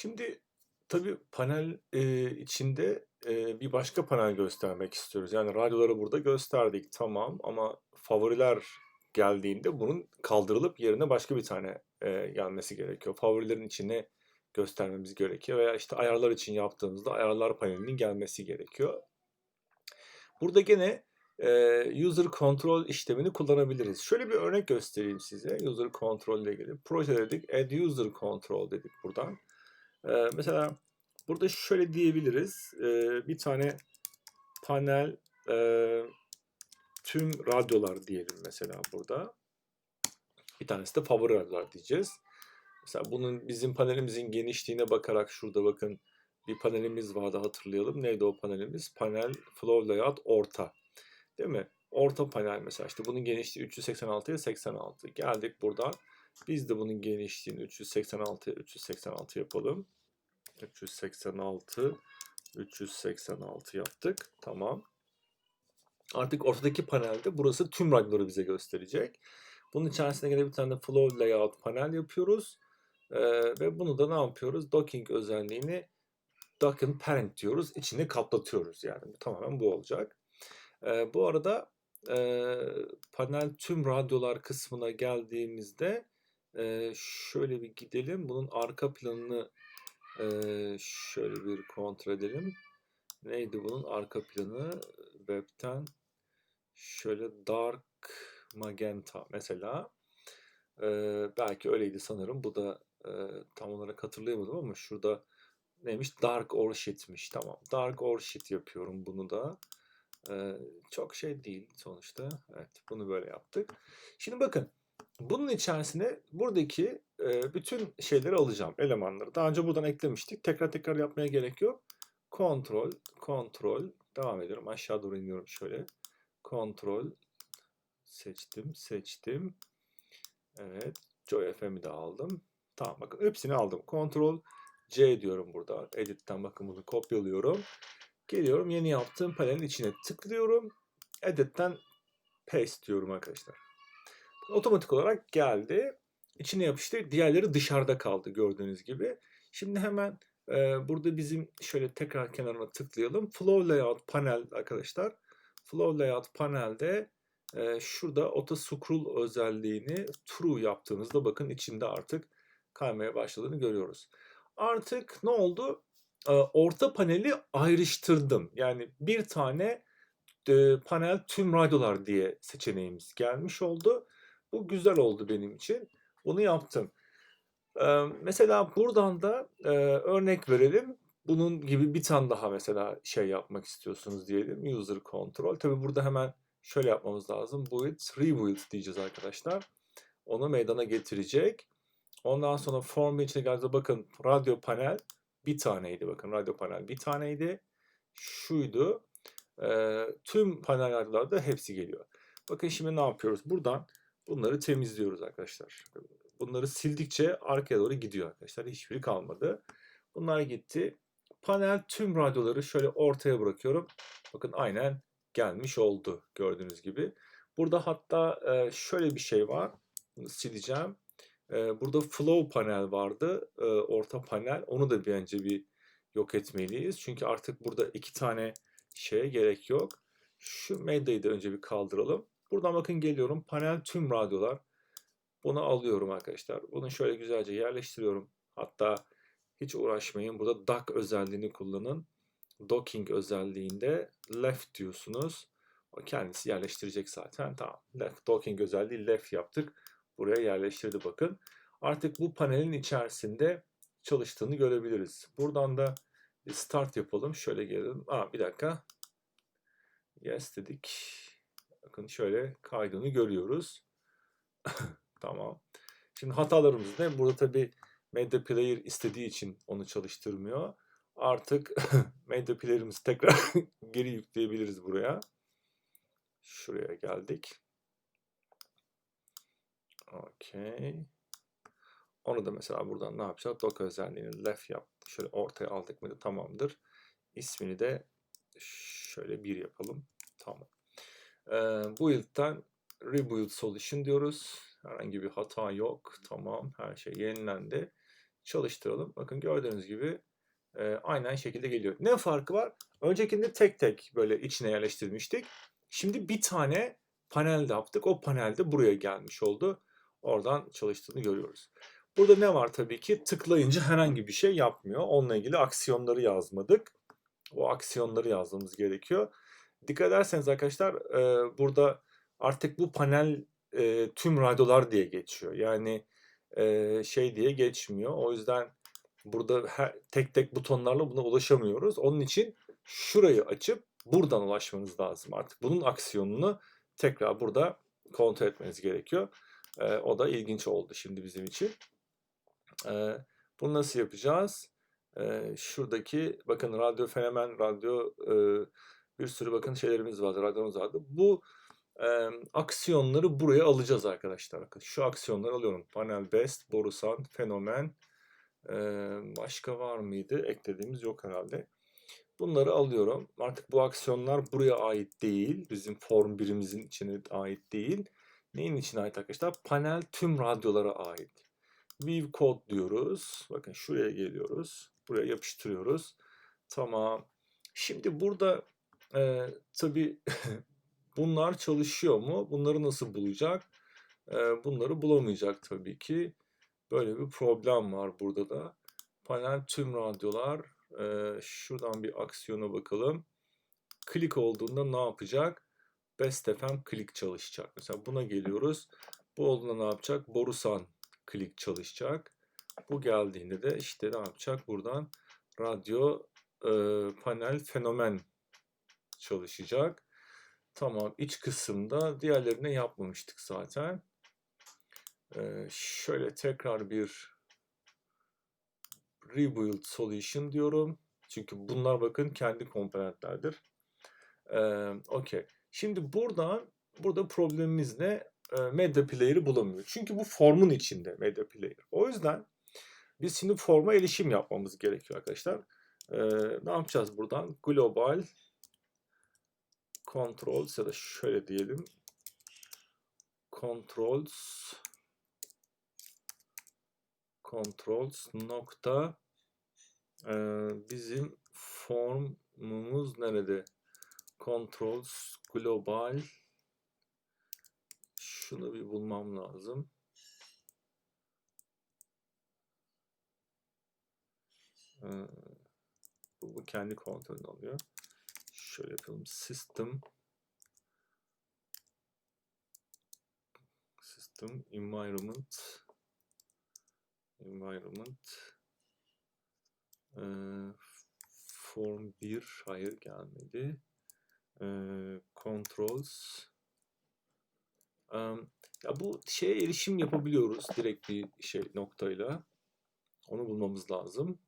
Şimdi tabii panel, eee, içinde, eee, bir başka panel göstermek istiyoruz. Yani radyoları burada gösterdik, tamam ama favoriler geldiğinde bunun kaldırılıp yerine başka bir tane, eee, gelmesi gerekiyor. Favorilerin içine göstermemiz gerekiyor veya işte ayarlar için yaptığımızda ayarlar panelinin gelmesi gerekiyor. Burada gene, eee, user control işlemini kullanabiliriz. Şöyle bir örnek göstereyim size user control ile ilgili. Proje dedik, add user control dedik buradan. Eee, mesela burada şöyle diyebiliriz. Eee, bir tane panel, eee, tüm radyolar diyelim mesela burada. Bir tanesi de favori radyolar diyeceğiz. Mesela bunun bizim panelimizin genişliğine bakarak şurada bakın bir panelimiz vardı hatırlayalım. Neydi o panelimiz? Panel flow layout orta. Değil mi? Orta panel mesela işte bunun genişliği 386'ya 86. Geldik buradan. Biz de bunun genişliğini 386'ya 386 yapalım. 386 386 yaptık. Tamam. Artık ortadaki panelde burası tüm radyoları bize gösterecek. Bunun içerisinde gene bir tane flow layout panel yapıyoruz. Ee, ve bunu da ne yapıyoruz? Docking özelliğini document parent diyoruz. İçine kaplatıyoruz yani. Tamamen bu olacak. Ee, bu arada e, panel tüm radyolar kısmına geldiğimizde e, şöyle bir gidelim. Bunun arka planını e, şöyle bir kontrol edelim. Neydi bunun arka planı? Web'ten şöyle dark magenta mesela. E, belki öyleydi sanırım. Bu da e, tam olarak hatırlayamadım ama şurada neymiş? Dark or shit'miş. Tamam. Dark or shit yapıyorum bunu da. Ee, çok şey değil sonuçta. Evet, bunu böyle yaptık. Şimdi bakın, bunun içerisine buradaki e, bütün şeyleri alacağım, elemanları. Daha önce buradan eklemiştik. Tekrar tekrar yapmaya gerek yok. Kontrol, kontrol. Devam ediyorum. Aşağı doğru iniyorum şöyle. Kontrol. Seçtim, seçtim. Evet. Joy FM'i de aldım. Tamam bakın hepsini aldım. Kontrol C diyorum burada. Edit'ten bakın bunu kopyalıyorum. Geliyorum yeni yaptığım panelin içine tıklıyorum. Edit'ten paste diyorum arkadaşlar. Otomatik olarak geldi. İçine yapıştı. Diğerleri dışarıda kaldı gördüğünüz gibi. Şimdi hemen e, burada bizim şöyle tekrar kenarına tıklayalım. Flow Layout panel arkadaşlar. Flow Layout panelde e, şurada auto scroll özelliğini true yaptığınızda bakın içinde artık kaymaya başladığını görüyoruz. Artık ne oldu? orta paneli ayrıştırdım. Yani bir tane panel tüm radyolar diye seçeneğimiz gelmiş oldu. Bu güzel oldu benim için. Bunu yaptım. Mesela buradan da örnek verelim. Bunun gibi bir tane daha mesela şey yapmak istiyorsunuz diyelim. User control. Tabi burada hemen şöyle yapmamız lazım. Build, rebuild diyeceğiz arkadaşlar. Onu meydana getirecek. Ondan sonra form içine geldiğinde bakın radyo panel bir taneydi bakın radyo panel bir taneydi. Şuydu. E, tüm panellerde hepsi geliyor. Bakın şimdi ne yapıyoruz? Buradan bunları temizliyoruz arkadaşlar. Bunları sildikçe arkaya doğru gidiyor arkadaşlar. Hiçbiri kalmadı. Bunlar gitti. Panel tüm radyoları şöyle ortaya bırakıyorum. Bakın aynen gelmiş oldu gördüğünüz gibi. Burada hatta şöyle bir şey var. Bunu sileceğim burada flow panel vardı. orta panel. Onu da bence bir yok etmeliyiz. Çünkü artık burada iki tane şeye gerek yok. Şu medyayı da önce bir kaldıralım. Buradan bakın geliyorum. Panel tüm radyolar. Bunu alıyorum arkadaşlar. Bunu şöyle güzelce yerleştiriyorum. Hatta hiç uğraşmayın. Burada dock özelliğini kullanın. Docking özelliğinde left diyorsunuz. O kendisi yerleştirecek zaten. Tamam. Left docking özelliği left yaptık buraya yerleştirdi bakın. Artık bu panelin içerisinde çalıştığını görebiliriz. Buradan da start yapalım. Şöyle gelelim. Aa, bir dakika. Yes dedik. Bakın şöyle kaydını görüyoruz. tamam. Şimdi hatalarımız ne? Burada tabi Media Player istediği için onu çalıştırmıyor. Artık Media Player'ımızı tekrar geri yükleyebiliriz buraya. Şuraya geldik. Okey. Onu da mesela buradan ne yapacağız? Docker özelliğini left yap. Şöyle ortaya aldık mı tamamdır. İsmini de şöyle bir yapalım. Tamam. Ee, build'den rebuild solution diyoruz. Herhangi bir hata yok. Tamam. Her şey yenilendi. Çalıştıralım. Bakın gördüğünüz gibi e, aynen şekilde geliyor. Ne farkı var? Öncekinde tek tek böyle içine yerleştirmiştik. Şimdi bir tane panel de yaptık. O panel de buraya gelmiş oldu. Oradan çalıştığını görüyoruz. Burada ne var tabii ki? Tıklayınca herhangi bir şey yapmıyor. Onunla ilgili aksiyonları yazmadık. O aksiyonları yazmamız gerekiyor. Dikkat ederseniz arkadaşlar e, burada artık bu panel e, tüm radyolar diye geçiyor. Yani e, şey diye geçmiyor. O yüzden burada her, tek tek butonlarla buna ulaşamıyoruz. Onun için şurayı açıp buradan ulaşmanız lazım artık. Bunun aksiyonunu tekrar burada kontrol etmeniz gerekiyor. E, o da ilginç oldu şimdi bizim için. E, bunu nasıl yapacağız? E, şuradaki bakın radyo fenomen, radyo e, bir sürü bakın şeylerimiz vardı, radyomuz vardı. Bu e, aksiyonları buraya alacağız arkadaşlar. Şu aksiyonları alıyorum. Panel Best, Borusan, Fenomen. E, başka var mıydı? Eklediğimiz yok herhalde. Bunları alıyorum. Artık bu aksiyonlar buraya ait değil. Bizim form birimizin içine ait değil. Neyin içine ait arkadaşlar? Panel tüm radyolara ait. View code diyoruz. Bakın şuraya geliyoruz. Buraya yapıştırıyoruz. Tamam. Şimdi burada e, tabii bunlar çalışıyor mu? Bunları nasıl bulacak? E, bunları bulamayacak tabii ki. Böyle bir problem var burada da. Panel tüm radyolar. E, şuradan bir aksiyona bakalım. Klik olduğunda ne yapacak? Best FM klik çalışacak. Mesela buna geliyoruz. Bu olduğunda ne yapacak? Borusan klik çalışacak. Bu geldiğinde de işte ne yapacak? Buradan radyo e, panel fenomen çalışacak. Tamam iç kısımda diğerlerine yapmamıştık zaten. Ee, şöyle tekrar bir rebuild solution diyorum. Çünkü bunlar bakın kendi komponentlerdir. Ee, Okey. Şimdi buradan burada problemimiz ne? Ee, media player'ı bulamıyor. Çünkü bu formun içinde media player. O yüzden biz şimdi forma erişim yapmamız gerekiyor arkadaşlar. Ee, ne yapacağız buradan? Global controls ya da şöyle diyelim controls controls nokta e, bizim formumuz nerede? Controls global şunu bir bulmam lazım. Ee, bu, bu kendi kontrolünü alıyor. Şöyle yapalım. System System Environment Environment ee, Form 1 hayır gelmedi. Ee, controls um, ya bu şeye erişim yapabiliyoruz direkt bir şey noktayla. Onu bulmamız lazım.